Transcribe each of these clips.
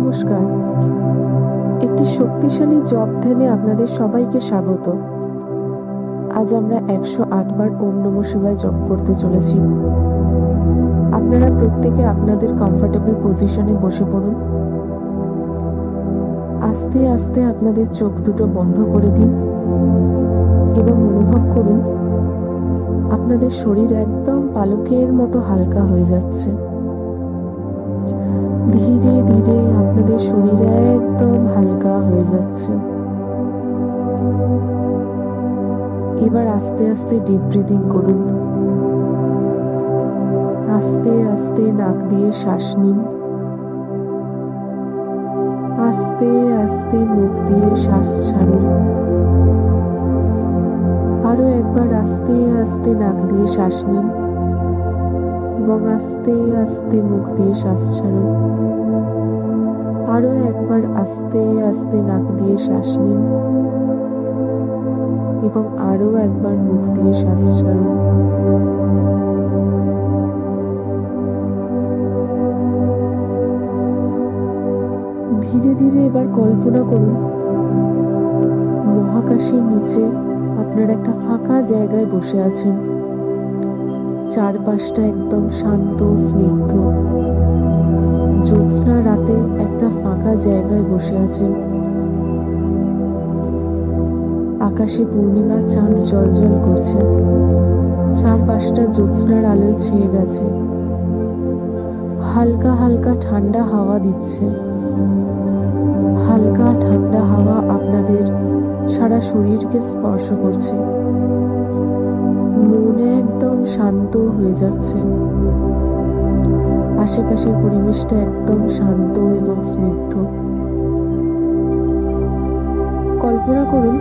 নমস্কার। একটি শক্তিশালী জপ ধ্যানে আপনাদের সবাইকে স্বাগত। আজ আমরা একশো আটবার ওম নম শিবায় জপ করতে চলেছি। আপনারা প্রত্যেকে আপনাদের কমফর্টেবল পজিশনে বসে পড়ুন। আস্তে আস্তে আপনাদের চোখ দুটো বন্ধ করে দিন এবং অনুভব করুন, আপনাদের শরীর একদম পালকের মতো হালকা হয়ে যাচ্ছে। ধীরে ধীরে আপনাদের শরীর একদম হালকা হয়ে যাচ্ছে। এবার আস্তে আস্তে ডিপ ব্রিদিং করুন। আস্তে আস্তে নাক দিয়ে শ্বাস নিন। আস্তে আস্তে মুখ দিয়ে শ্বাস ছাড়ুন। আরও একবার আস্তে আস্তে নাক দিয়ে শ্বাস নিন। এবং আস্তে আস্তে মুখ দিয়ে শ্বাস ছাড়ুন আরও একবার আস্তে আস্তে নাক দিয়ে শ্বাস নিন। এবং আরও একবার মুখ দিয়ে শ্বাস ছাড়ুন ধীরে ধীরে এবার কল্পনা করুন, মহাকাশের নিচে আপনারা একটা ফাঁকা জায়গায় বসে আছেন। চারপাশটা একদম শান্ত, স্নিগ্ধ। জ্যোৎস্না রাতে একটা ফাঁকা জায়গায় বসে আছেন আকাশে পূর্ণিমা, চাঁদ জলজল করছে। চারপাশটা জ্যোৎস্নার আলোয় ছেয়ে গেছে। হালকা হালকা ঠান্ডা হাওয়া দিচ্ছে। হালকা, ঠান্ডা হাওয়া আপনাদের সারা শরীরকে স্পর্শ করছে। শান্ত হয়ে যাচ্ছে। আশেপাশের পরিবেশটা একদম শান্ত এবং স্নিগ্ধ। কল্পনা করুন,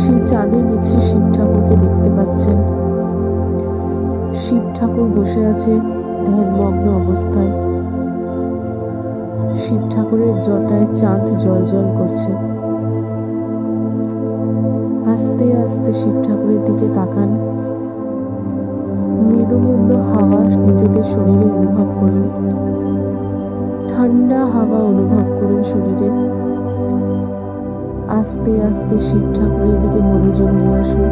সেই চাঁদের নিচে শিব ঠাকুরকে দেখতে পাচ্ছেন। শিব ঠাকুর বসে আছে ধ্যানমগ্ন অবস্থায়। শিব ঠাকুরের জটায় চাঁদ জল করছে। আস্তে আস্তে শিব ঠাকুরের দিকে তাকান। মৃদুমন্দ হাওয়া নিজেদের শরীরে অনুভব করুন। ঠান্ডা হাওয়া অনুভব করুন শরীরে। আস্তে আস্তে শিব ঠাকুরের দিকে মনোযোগ নিয়ে আসুন।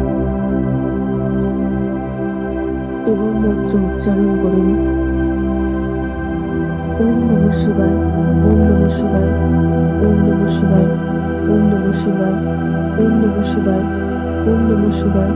এবং মন্ত্র উচ্চারণ করুন। ওম নম শিবায়, ওম নম শিবায়, ওম নম শিবায়, ওম নম শিবায়, ওম নম শিবায়, ওম নম শিবায়।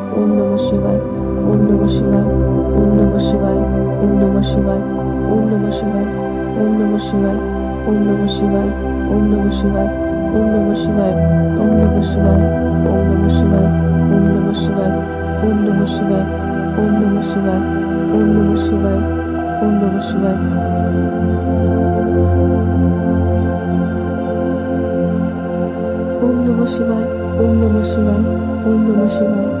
オンナムシワイオンナムシワイオンナムシワイオンナムシワイオンナムシワイオンナムシワイオンナムシワイオンナムシワイオンナムシワイオンナムシワイオンナムシワイオンナムシワイオンナムシワイオンナムシワイオンナムシワイオンナムシワイオンナムシワイオンナムシワイオンナムシワイ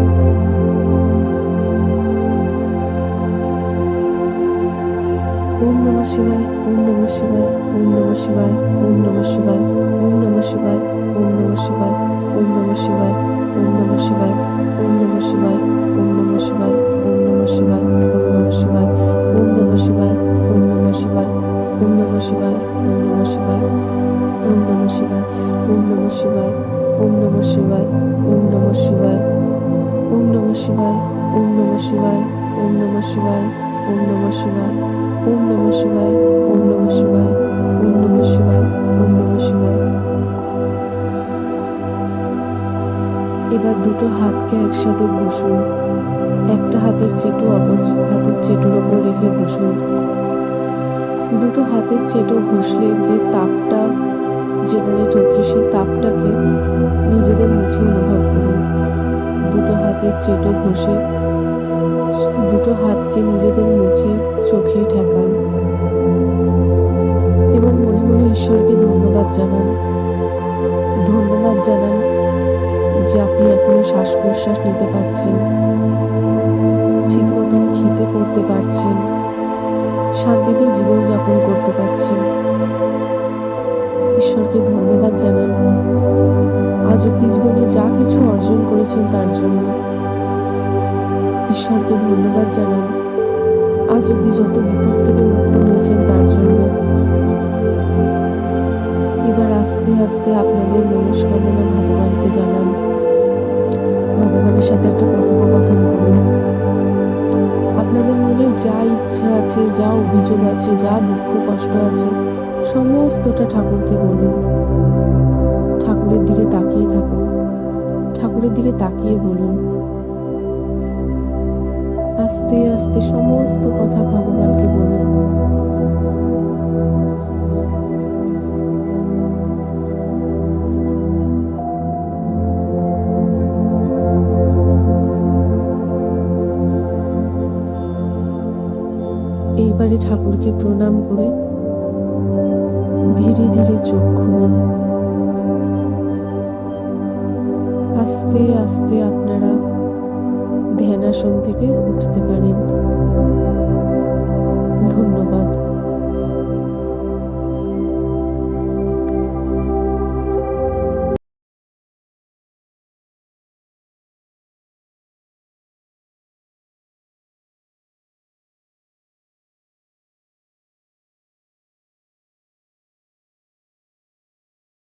オンナマシワイオンナマシワイオンナマシワイオンナマシワイオンナマシワイオンナマシワイオンナマシワイオンナマシワイオンナマシワイオンナマシワイオンナマシワイオンナマシワイオンナマシワイオンナマシワイオンナマシワイオンナマシワイオンナマシワイオンナマシワ ওম নম শিবায়, ওম নম শিবায়, ওম নম শিবায়, ওম নম শিবায়, ওম নম এবার দুটো হাতকে একসাথে ঘষুন। একটা হাতের চেটো, অপর হাতের চেটোর ওপর রেখে ঘষুন। দুটো হাতের চেটো ঘষলে যে তাপটা জেনারেট হচ্ছে, সেই তাপটাকে নিজেদের মুখে অনুভব করুন। হাতের চেটো ঘষে দুটো হাতকে নিজেদের মুখে, চোখে ঠেকান এবং মনে মনে ঈশ্বরকে ধন্যবাদ জানান। ধন্যবাদ জানান যে আপনি এখনও শ্বাস প্রশ্বাস নিতে পারছেন। ঠিক মতন খেতে করতে পারছেন। শান্তিতে জীবনযাপন করতে পারছেন। ঈশ্বরকে ধন্যবাদ জানান। আজ অব্দি জীবনে যা কিছু অর্জন করেছেন তার জন্য। ঈশ্বরকে ধন্যবাদ জানান। আজ অব্দি যত বিপদ থেকে মুক্ত হয়েছেন তার জন্য। এবার আস্তে আস্তে আপনাদের মনস্কামনা ভগবানকে জানান। ভগবানের সাথে একটা কথোপকথন করুন। আপনাদের মনে যা ইচ্ছা আছে, যা অভিযোগ আছে, যা দুঃখ, কষ্ট আছে, সমস্তটা ঠাকুরকে বলুন। ঠাকুরের দিকে তাকিয়ে থাকুন। ঠাকুরের দিকে তাকিয়ে বলুন। আস্তে আস্তে সমস্ত কথা ভগবানকে বলুন এইবারে ঠাকুরকে প্রণাম করে ধীরে ধীরে চোখ খুলুন। আস্তে আস্তে আপনারা ধ্যানাসন থেকে উঠতে পারেন। ধন্যবাদ।